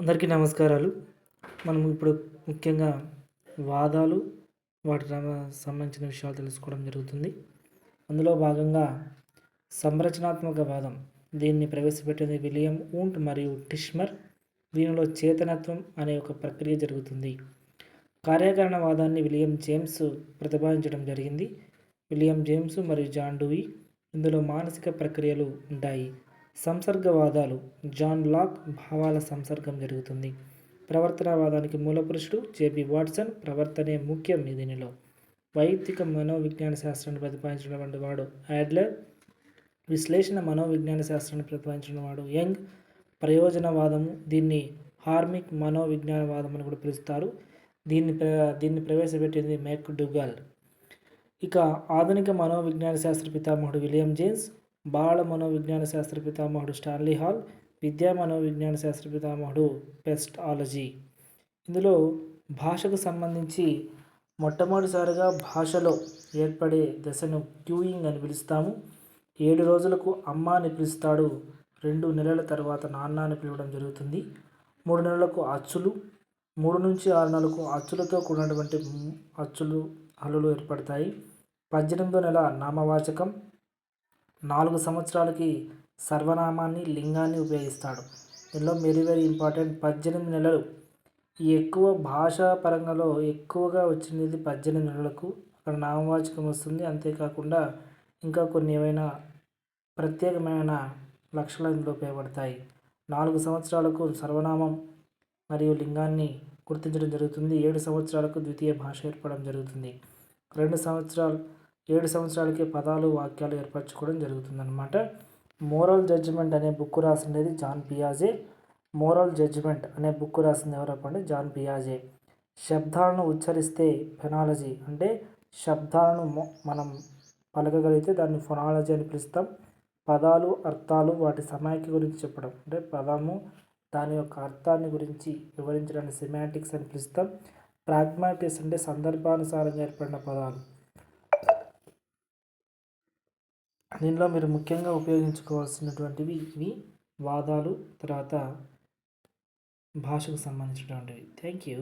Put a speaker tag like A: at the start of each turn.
A: అందరికీ నమస్కారాలు. మనం ఇప్పుడు ముఖ్యంగా వాదాలు వాటి సంబంధించిన విషయాలు తెలుసుకోవడం జరుగుతుంది. అందులో భాగంగా సంరచనాత్మక వాదం. దీన్ని ప్రవేశపెట్టింది విలియం ఊంట్ మరియు టిష్మర్. దీనిలో చేతనత్వం అనే ఒక ప్రక్రియ జరుగుతుంది. కార్యాకరణ వాదాన్ని విలియం జేమ్స్ ప్రతిపాదించడం జరిగింది. విలియం జేమ్స్ మరియు జాన్ డూయి ఇందులో మానసిక ప్రక్రియలు ఉంటాయి. సంసర్గవాదాలు. జాన్ లాక్ భావాల సంసర్గం జరుగుతుంది. ప్రవర్తనవాదానికి మూలపురుషుడు జేబి వాట్సన్ ప్రవర్తనే ముఖ్యం దీనిలో వైయక్తిక మనోవిజ్ఞాన శాస్త్రాన్ని ప్రతిపాదించినటువంటి వాడు యాడ్లర్. విశ్లేషణ మనోవిజ్ఞాన శాస్త్రాన్ని ప్రతిపాదించిన వాడు యంగ్. ప్రయోజనవాదము దీన్ని హార్మిక్ మనోవిజ్ఞానవాదం అని కూడా పిలుస్తారు. దీన్ని ప్ర దీన్ని ప్రవేశపెట్టింది మెక్ డుగాల్. ఇక ఆధునిక మనోవిజ్ఞాన శాస్త్ర పితామహుడు విలియం జేమ్స్. బాల మనోవిజ్ఞాన శాస్త్ర పితామహుడు స్టాన్లీ హాల్ విద్యా మనోవిజ్ఞాన శాస్త్ర పితామహుడు పెస్టాలజీ. ఇందులో భాషకు సంబంధించి మొట్టమొదటిసారిగా భాషలో ఏర్పడే దశను క్యూయింగ్ అని పిలుస్తాము. ఏడు రోజులకు అమ్మ అని పిలుస్తాడు రెండు నెలల తర్వాత నాన్న అని పిలవడం జరుగుతుంది. మూడు నెలలకు అచ్చులు మూడు నుంచి ఆరు నెలలకు అచ్చులతో కూడినటువంటి అచ్చులు హల్లులు ఏర్పడతాయి. పద్దెనిమిదో నెల నామవాచకం నాలుగు సంవత్సరాలకి సర్వనామాన్ని లింగాన్ని ఉపయోగిస్తాడు. దీనిలో వెరీ వెరీ ఇంపార్టెంట్. పద్దెనిమిది నెలలు. ఈ ఎక్కువ భాషా పరంగాలో ఎక్కువగా వచ్చినది పద్దెనిమిది నెలలకు. అక్కడ నామవాచకం వస్తుంది. అంతేకాకుండా ఇంకా కొన్ని ఏవైనా ప్రత్యేకమైన లక్షణాలు ఇందులో ఉపయోగపడతాయి. నాలుగు సంవత్సరాలకు సర్వనామం మరియు లింగాన్ని గుర్తించడం జరుగుతుంది. ఏడు సంవత్సరాలకు ద్వితీయ భాష ఏర్పడడం జరుగుతుంది. రెండు సంవత్సరాలు ఏడు సంవత్సరాలకే పదాలు వాక్యాలు ఏర్పరచుకోవడం జరుగుతుందన్నమాట. మోరల్ జడ్జిమెంట్ అనే బుక్ రాసిండేది జాన్ పియాజే. మోరల్ జడ్జిమెంట్ అనే బుక్ రాసింది ఎవరప్ప అంటే జాన్ పియాజే. శబ్దాలను ఉచ్చరిస్తే ఫెనాలజీ అంటే శబ్దాలను మొ- మనం పలకగలిగితే దాన్ని ఫొనాలజీ అని పిలుస్తాం. పదాలు అర్థాలు వాటి సమాఖ్య గురించి చెప్పడం అంటే పదము దాని యొక్క అర్థాన్ని గురించి వివరించడానికి సిమాటిక్స్ అని పిలుస్తాం. ప్రాగ్మాటిక్స్ అంటే సందర్భానుసారంగా ఏర్పడిన పదాలు. దీనిలో మీరు ముఖ్యంగా ఉపయోగించుకోవాల్సినటువంటివి ఇవి. వాదాలు తర్వాత భాషకు సంబంధించినటువంటివి. Thank you